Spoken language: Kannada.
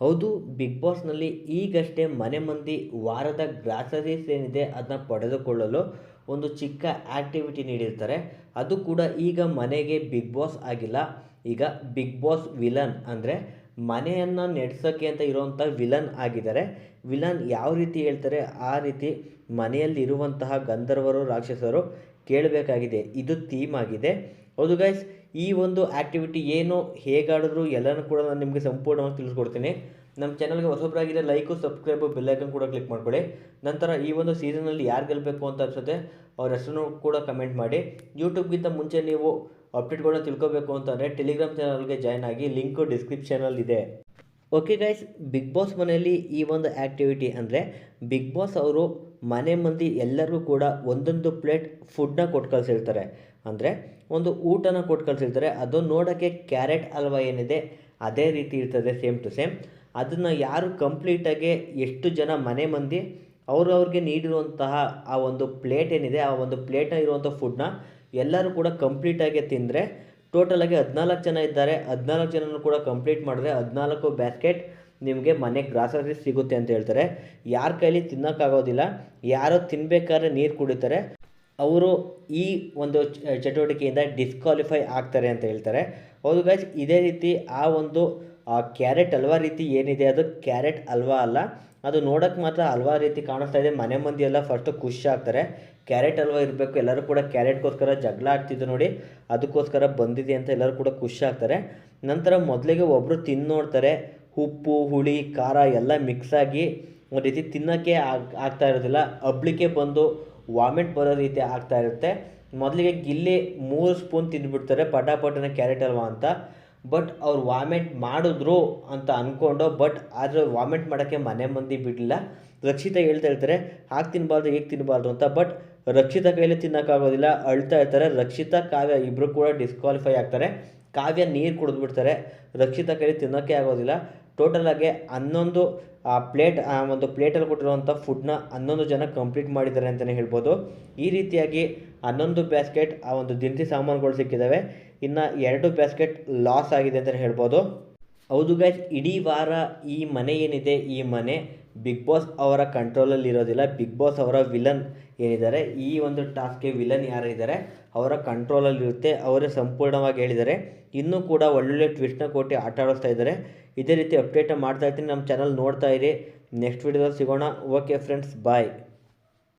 ಹೌದು ಬಿಗ್ ಬಾಸ್ನಲ್ಲಿ ಈಗಷ್ಟೇ ಮನೆ ಮಂದಿ ವಾರದ ಗ್ರಾಸರೀಸ್ ಏನಿದೆ ಅದನ್ನ ಪಡೆದುಕೊಳ್ಳಲು ಒಂದು ಚಿಕ್ಕ ಆ್ಯಕ್ಟಿವಿಟಿ ನೀಡಿರ್ತಾರೆ. ಅದು ಕೂಡ ಈಗ ಮನೆಗೆ ಬಿಗ್ ಬಾಸ್ ಆಗಿಲ್ಲ. ಈಗ ಬಿಗ್ ಬಾಸ್ ವಿಲನ್ ಅಂದರೆ ಮನೆಯನ್ನು ನಡೆಸೋಕ್ಕೆ ಅಂತ ಇರುವಂಥ ವಿಲನ್ ಆಗಿದ್ದಾರೆ. ವಿಲನ್ ಯಾವ ರೀತಿ ಹೇಳ್ತಾರೆ? ಆ ರೀತಿ ಮನೆಯಲ್ಲಿರುವಂತಹ ಗಂಧರ್ವರು, ರಾಕ್ಷಸರು ಕೇಳಬೇಕಾಗಿದೆ. ಇದು ಥೀಮ್ ಆಗಿದೆ. ಹೌದು ಗೈಸ್ ಈ ಒಂದು ಆ್ಯಕ್ಟಿವಿಟಿ ಏನು ಹೇಗಾಡಿದ್ರು ಎಲ್ಲನೂ ಕೂಡ ನಾನು ನಿಮಗೆ ಸಂಪೂರ್ಣವಾಗಿ ತಿಳಿಸ್ಕೊಡ್ತೀನಿ. ನಮ್ಮ ಚಾನಲ್ಗೆ ಹೊಸಬ್ರಾಗಿದ್ದರೆ ಲೈಕು ಸಬ್ಸ್ಕ್ರೈಬು ಬೆಲ್ಲೈಕನ್ ಕೂಡ ಕ್ಲಿಕ್ ಮಾಡ್ಕೊಳ್ಳಿ. ನಂತರ ಈ ಒಂದು ಸೀಸನಲ್ಲಿ ಯಾರು ಗೆಲ್ಲಬೇಕು ಅಂತ ಅನ್ಸುತ್ತೆ, ಅವ್ರ ಹೆಸರನ್ನು ಕೂಡ ಕಮೆಂಟ್ ಮಾಡಿ. ಯೂಟ್ಯೂಬ್ಗಿಂತ ಮುಂಚೆ ನೀವು ಅಪ್ಡೇಟ್ಗಳನ್ನ ತಿಳ್ಕೊಬೇಕು ಅಂತಂದರೆ ಟೆಲಿಗ್ರಾಮ್ ಚಾನಲ್ಗೆ ಜಾಯ್ನ್ ಆಗಿ ಲಿಂಕು ಡಿಸ್ಕ್ರಿಪ್ಷನಲ್ಲಿದೆ ಓಕೆ ಗೈಸ್ ಬಿಗ್ ಬಾಸ್ ಮನೆಯಲ್ಲಿ ಈ ಒಂದು ಆ್ಯಕ್ಟಿವಿಟಿ ಅಂದರೆ ಬಿಗ್ ಬಾಸ್ ಅವರು ಮನೆ ಮಂದಿ ಎಲ್ಲರಿಗೂ ಕೂಡ ಒಂದೊಂದು ಪ್ಲೇಟ್ ಫುಡ್ನ ಕೊಟ್ಟು ಕಳಿಸಿರ್ತಾರೆ. ಅಂದರೆ ಒಂದು ಊಟನ ಕೊಟ್ಟು ಕಳಿಸಿರ್ತಾರೆ. ಅದು ನೋಡೋಕ್ಕೆ ಕ್ಯಾರೆಟ್ ಅಲ್ವ ಏನಿದೆ, ಅದೇ ರೀತಿ ಇರ್ತದೆ ಸೇಮ್ ಟು ಸೇಮ್ ಅದನ್ನು ಯಾರು ಕಂಪ್ಲೀಟಾಗಿ ಎಷ್ಟು ಜನ ಮನೆ ಮಂದಿ, ಅವರು ಅವ್ರಿಗೆ ನೀಡಿರುವಂತಹ ಆ ಒಂದು ಪ್ಲೇಟ್ ಏನಿದೆ, ಆ ಒಂದು ಪ್ಲೇಟ್ನ ಇರುವಂಥ ಫುಡ್ನ ಎಲ್ಲರೂ ಕೂಡ ಕಂಪ್ಲೀಟಾಗಿ ತಿಂದರೆ ಟೋಟಲಾಗಿ ಹದಿನಾಲ್ಕು ಜನ ಇದ್ದಾರೆ. ಹದಿನಾಲ್ಕು ಜನನೂ ಕೂಡ ಕಂಪ್ಲೀಟ್ ಮಾಡಿದ್ರೆ ಹದಿನಾಲ್ಕು ಬ್ಯಾಸ್ಕೆಟ್ ನಿಮಗೆ ಮನೆ ಗ್ರಾಸರಿ ಸಿಗುತ್ತೆ ಅಂತ ಹೇಳ್ತಾರೆ. ಯಾರ ಕೈಲಿ ತಿನ್ನೋಕ್ಕಾಗೋದಿಲ್ಲ, ಯಾರು ತಿನ್ನಬೇಕಾದ್ರೆ ನೀರು ಕುಡಿತಾರೆ. ಅವರು ಈ ಒಂದು ಚಟುವಟಿಕೆಯಿಂದ ಡಿಸ್ಕ್ವಾಲಿಫೈ ಆಗ್ತಾರೆ ಅಂತ ಹೇಳ್ತಾರೆ. ಹೌದು ಗೈಸ್ ಇದೇ ರೀತಿ ಆ ಒಂದು ಕ್ಯಾರೆಟ್ ಹಲ್ವಾ ರೀತಿ ಏನಿದೆ? ಅದು ಕ್ಯಾರೆಟ್ ಹಲ್ವಾ ಅಲ್ಲ. ಅದು ನೋಡೋಕ್ಕೆ ಮಾತ್ರ ಹಲ್ವಾ ರೀತಿ ಕಾಣಿಸ್ತಾ ಇದೆ. ಮನೆ ಮಂದಿ ಎಲ್ಲ ಫಸ್ಟು ಖುಷಿ ಆಗ್ತಾರೆ. ಕ್ಯಾರೆಟ್ ಹಲ್ವಾ ಇರಬೇಕು. ಎಲ್ಲರೂ ಕೂಡ ಕ್ಯಾರೆಟ್ಗೋಸ್ಕರ ಜಗಳ ಆಡ್ತಿದ್ದು ನೋಡಿ. ಅದಕ್ಕೋಸ್ಕರ ಬಂದಿದೆ ಅಂತ ಎಲ್ಲರೂ ಕೂಡ ಖುಷಿ ಆಗ್ತಾರೆ. ನಂತರ ಮೊದಲಿಗೆ ಒಬ್ಬರು ತಿಂದು ನೋಡ್ತಾರೆ. ಉಪ್ಪು, ಹುಳಿ, ಖಾರ ಎಲ್ಲ ಮಿಕ್ಸ್ ಆಗಿ ಒಂದು ರೀತಿ ತಿನ್ನೋಕ್ಕೆ ಆಗ್, ಆಗ್ತಾ ಇರೋದಿಲ್ಲ. ಹಬ್ಲಿಕ್ಕೆ ಬಂದು ವಾಮಿಟ್ ಬರೋ ರೀತಿ ಆಗ್ತಾ ಇರುತ್ತೆ. ಮೊದಲಿಗೆ ಗಿಲ್ಲಿ ಮೂರು ಸ್ಪೂನ್ ತಿಂದುಬಿಡ್ತಾರೆ. ಪಟಾಪಟನ ಕ್ಯಾರೆಟ್ ಹಲ್ವಾ ಅಂತ. ಬಟ್ ಅವ್ರು ವಾಮಿಟ್ ಮಾಡಿದ್ರು ಅಂತ ಅಂದ್ಕೊಂಡು ಬಟ್ ಆದರೆ ವಾಮಿಟ್ ಮಾಡೋಕ್ಕೆ ಮನೆ ಮಂದಿ ಬಿಡಲಿಲ್ಲ. ರಕ್ಷಿತ ಹೇಳ್ತಾ ಇರ್ತಾರೆ ಹಾಗೆ ತಿನ್ನಬಾರ್ದು ಹೇಗೆ ತಿನ್ನಬಾರ್ದು ಅಂತ. ಬಟ್ ರಕ್ಷಿತ ಕೈಯಲ್ಲಿ ತಿನ್ನೋಕ್ಕಾಗೋದಿಲ್ಲ, ಅಳ್ತಾ ಇರ್ತಾರೆ. ರಕ್ಷಿತ, ಕಾವ್ಯ ಇಬ್ಬರು ಕೂಡ ಡಿಸ್ಕ್ವಾಲಿಫೈ ಆಗ್ತಾರೆ. ಕಾವ್ಯ ನೀರು ಕುಡಿದ್ಬಿಡ್ತಾರೆ. ರಕ್ಷಿತ ಕೈಲಿ ತಿನ್ನೋಕ್ಕೆ ಆಗೋದಿಲ್ಲ. ಟೋಟಲಾಗಿ ಹನ್ನೊಂದು, ಆ ಪ್ಲೇಟ್ ಆ ಒಂದು ಪ್ಲೇಟಲ್ಲಿ ಕೊಟ್ಟಿರುವಂಥ ಫುಡ್ನ ಹನ್ನೊಂದು ಜನ ಕಂಪ್ಲೀಟ್ ಮಾಡಿದ್ದಾರೆ ಅಂತಲೇ ಹೇಳ್ಬೋದು. ಈ ರೀತಿಯಾಗಿ ಹನ್ನೊಂದು ಬ್ಯಾಸ್ಕೆಟ್ ಆ ಒಂದು ದಿನಸಿ ಸಾಮಾನುಗಳು ಸಿಕ್ಕಿದ್ದಾವೆ ಇನ್ನು ಎರಡು ಬ್ಯಾಸ್ಕೆಟ್ ಲಾಸ್ ಆಗಿದೆ ಅಂತಲೇ ಹೇಳ್ಬೋದು. ಹೌದು ಗೈಸ್ ಇಡೀ ವಾರ ಈ ಮನೆ ಏನಿದೆ, ಈ ಮನೆ ಬಿಗ್ ಬಾಸ್ ಅವರ ಕಂಟ್ರೋಲಲ್ಲಿ ಇರೋದಿಲ್ಲ. ಬಿಗ್ ಬಾಸ್ ಅವರ ವಿಲನ್ ಏನಿದ್ದಾರೆ, ಈ ಒಂದು ಟಾಸ್ಕ್ಗೆ ವಿಲನ್ ಯಾರಿದ್ದಾರೆ ಅವರ ಕಂಟ್ರೋಲಲ್ಲಿರುತ್ತೆ ಅವರೇ ಸಂಪೂರ್ಣವಾಗಿ ಹೇಳಿದ್ದಾರೆ. ಇನ್ನೂ ಕೂಡ ಒಳ್ಳೊಳ್ಳೆ ಟ್ವಿಸ್ಟ್ನ ಕೊಟ್ಟು ಆಟ ಆಡಿಸ್ತಾ ಇದ್ದಾರೆ. ಇದೇ ರೀತಿ ಅಪ್ಡೇಟ್ ಮಾಡ್ತಾ ಇರ್ತೀನಿ. ನಮ್ಮ ಚಾನಲ್ ನೋಡ್ತಾ ಇರಿ. ನೆಕ್ಸ್ಟ್ ವೀಡಿಯೋದಲ್ಲಿ ಸಿಗೋಣ. Okay friends bye